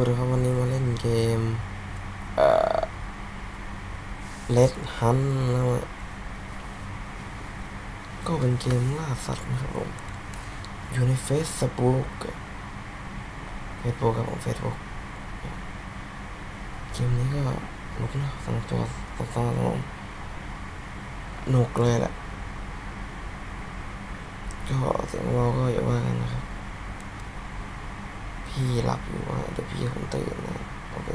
วัสดีครับวันนี้มาเล่นเกม เอ่อ Red Hunt นะก็เป็นเกมล่าสัตว์นะครับผม อยู่ใน Facebook Facebook ครับผม Facebook เกมนี้ก็หนุกนะสำหรับตัวตัวตอนผมหนุกเลยแหละก็เสียงเราก็อย่าว่ากันนะครับ พี่หลับอยู่ว่าเดี๋ยวพี่ผมตื่นนะโอเค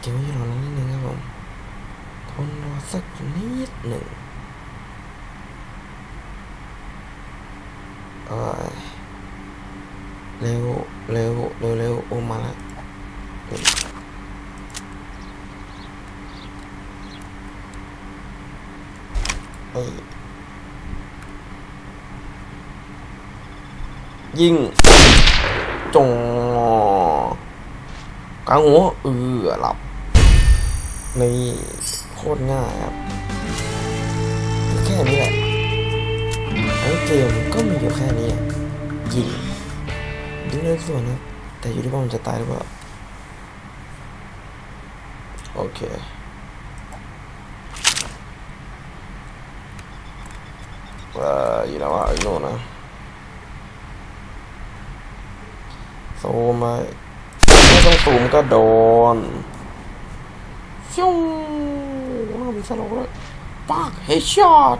เก็บไว้รอนิดนึงครับผมทนรอสักนิดหนึ่งเอ้ยเร็วเร็วเร็วเร็วโอมาล้วนี่ไอ้ ยิงจงกลางหัวเออหลับนี่โคตรง่ายครับ แค่นี้แหละทั้งเกมก็มีอยู่แค่นี้ยิงยิงได้ทุกส่วนนะแต่อยู่ที่ว่ามันจะตายหรือเปล่าโอเคเอ่ออยู่แล้วว่าอ้โน่นะ โซมมาไม่ต้องสูมก็โดนฟิวน่ามีสโลว์เลยปากเฮดช็อต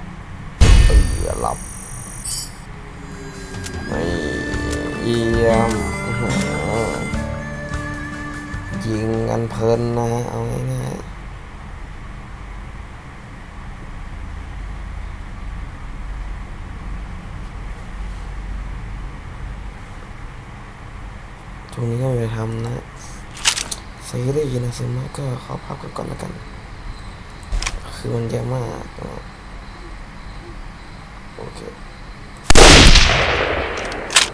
เออหลับไม่เยี่ยมยิงกันเพลินนะเอาง่ายๆ ช่วงนี้ก็ไม่ได้ทำนะซื้อได้ยินนะซื้อมาก็ขอพับกันก่อนแล้วกัน คือมันเยอะมากอะโอเค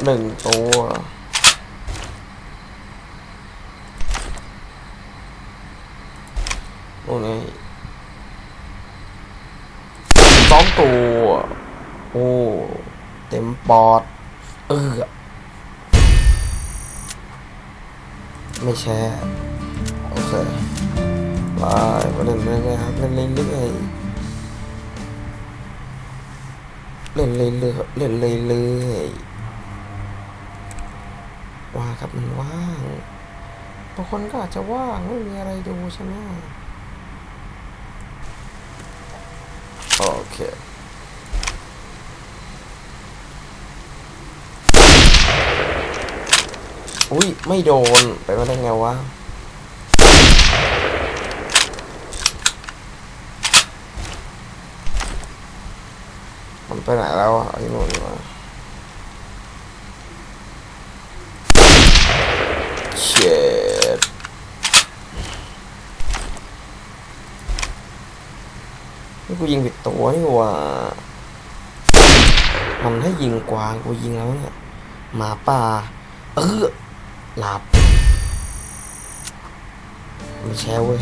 หนึ่งตัวโอ้ไงสองตัว โอ้ เต็มปอด เออ ไม่แชร์โอเคไปมาเล่นเรื่อยๆครับเล่นเรื่อยๆเล่นเรื่อยๆเล่นเรื่อยๆว่าครับมันว่างบางคนก็อาจจะว่างไม่มีอะไรดูใช่ไหมโอเค อุ้ยไม่โดนไปมาได้ไงวะมันไปไหนแล้วอะไอ้หนุ่นวะเช็ดนี่กูยิงผิดตัวนี่ว่ามันให้ยิงกวางกูยิงแล้วเนี่ยหมาป่าเออ หลับไม่แช่เว้ย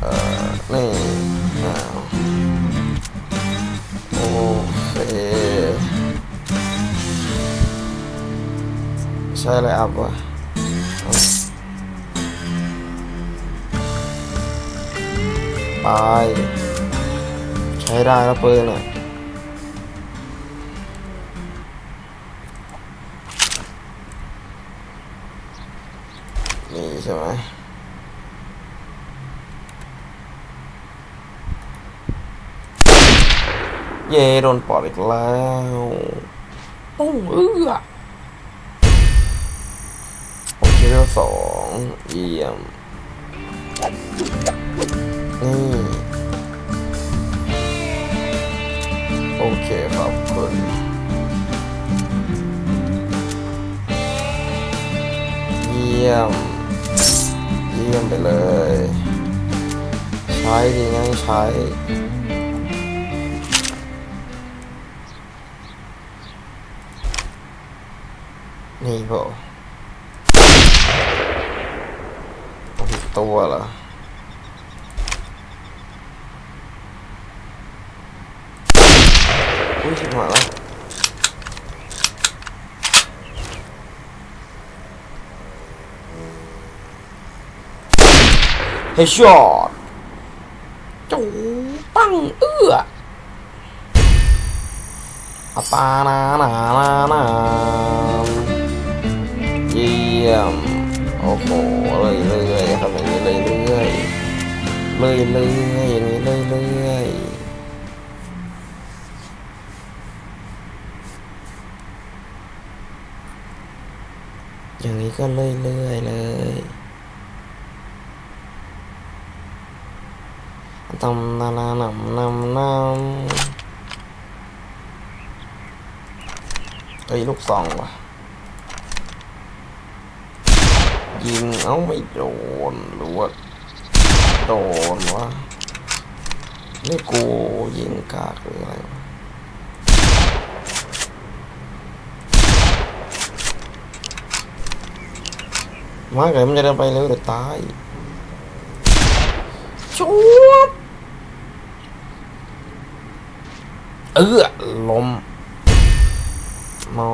เออนี่โอเคใช่เลยอัพวะไปใช้ได้แล้วปืนอะ นี่ใช่ไหมเย่โดนปอดอีกแล้วต้องเอื้อโอเคเรื่องสองเยี่ยม ใช้ นี่เปล่าเอผิดตัวเหรออุ้ยชิบหาแล้วเฮดช็อตจูปั งเอื้ออาปานานานานาเยี่ยม โอ้โหเลยเลยๆครับอย่างนี้เลยเลยเลยเลยๆอย่างนี้เลยเลยๆอย่างนี้ก็เลยเลยๆเลย ตำนานานำนำนำเฮ้ยลูกซองว่ะ ยิงเอาไม่โดนหรือว่าโดนวะนี่กูยิงกากหรืออะไรวะมาเกิดมันจะเดินไปเร็วเดี๋ยวตายชุบเออลมมอ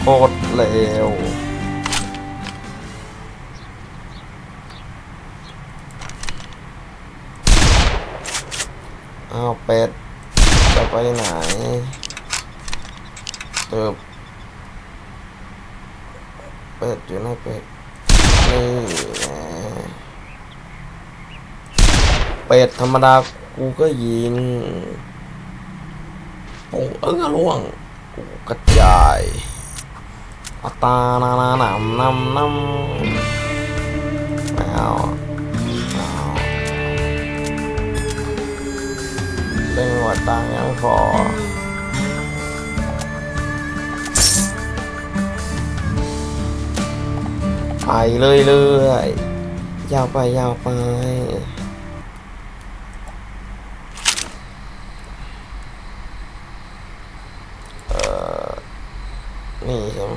โคตรเร็วอ้าวเป็ด จะไปไหนเติบเป็ดอยู่ไหนเป็ด นี่เป็ดธรรมดา กูก็ยิงโอ้เออล่วงกูกระจายอัตานานาหนำนำนำไม่เอาไม่เอาเล่นหัวตังยังพอไปเรื่อยๆยาวไปยาวไปเอ่อนี่ใช่ไหม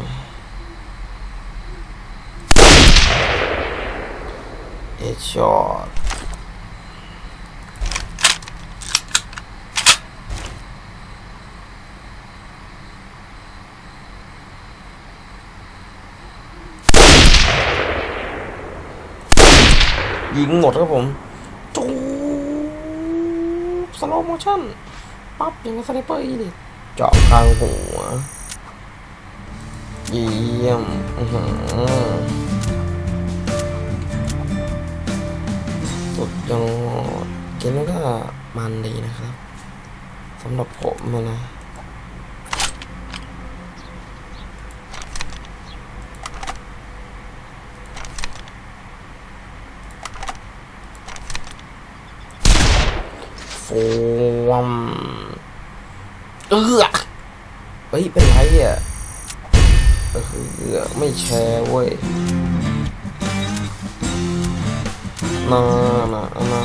เอชช็อตยิงหมดครับผมจูสโลโมชั่น ปั๊บย่างสไนเปอร์อีดิเจาะกลางหัว เยี่ยม อือ หือสุดยอดเกมนี้ก็มันดีนะครับสำหรับผมอะนะโฟมเออเฮ้ย เป็นไรอะเออไม่แชร์เว้ย นานานา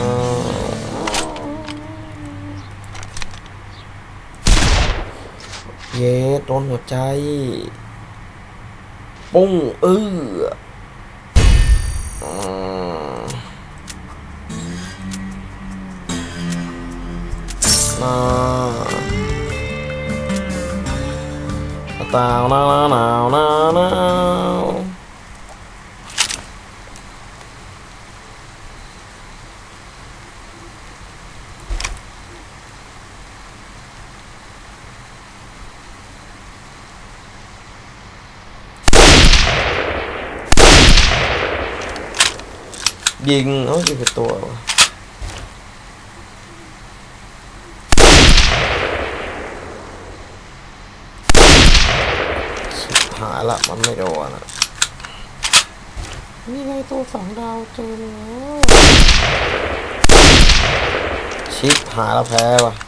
เย้โดนหัวใจ ปุ้งเอออนาตาวนาวนาวนาวนาว ยิงเอ้ายิงไปตัววะชิบหายละมันไม่โดนอะมีไงตัวสองดาวเจอแล้วชิปหายแล้วแพ้ว่ะ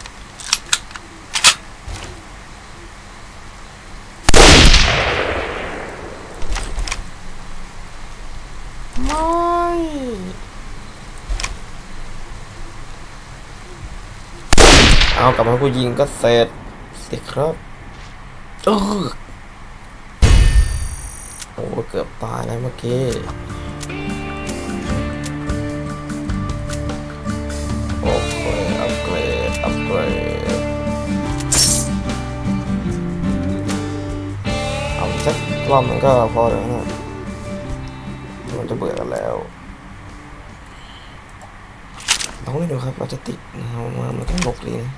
เอากลับมากูยิงก็เสร็จสิครับโอ้โหเกือบตายแล้วเมื่อกี้โอเคอัพเกรดอัพเกรดเอาสักรอบมันก็พอแล้วนะมันจะเบื่อกันแล้วลองเล่ดูครับเราจะติดเงามามันก็บกเลยนะ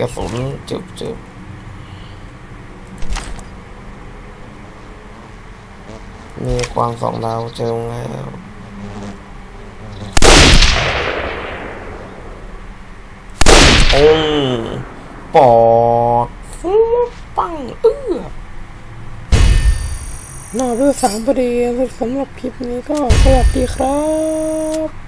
กระสุนจุบจุบมีความสองดาวเจอแล้วอืมปอดฟูปังเอื้อหน้าเบอร์สามพอดีสำหรับคลิปนี้ก็สวัสดีครับ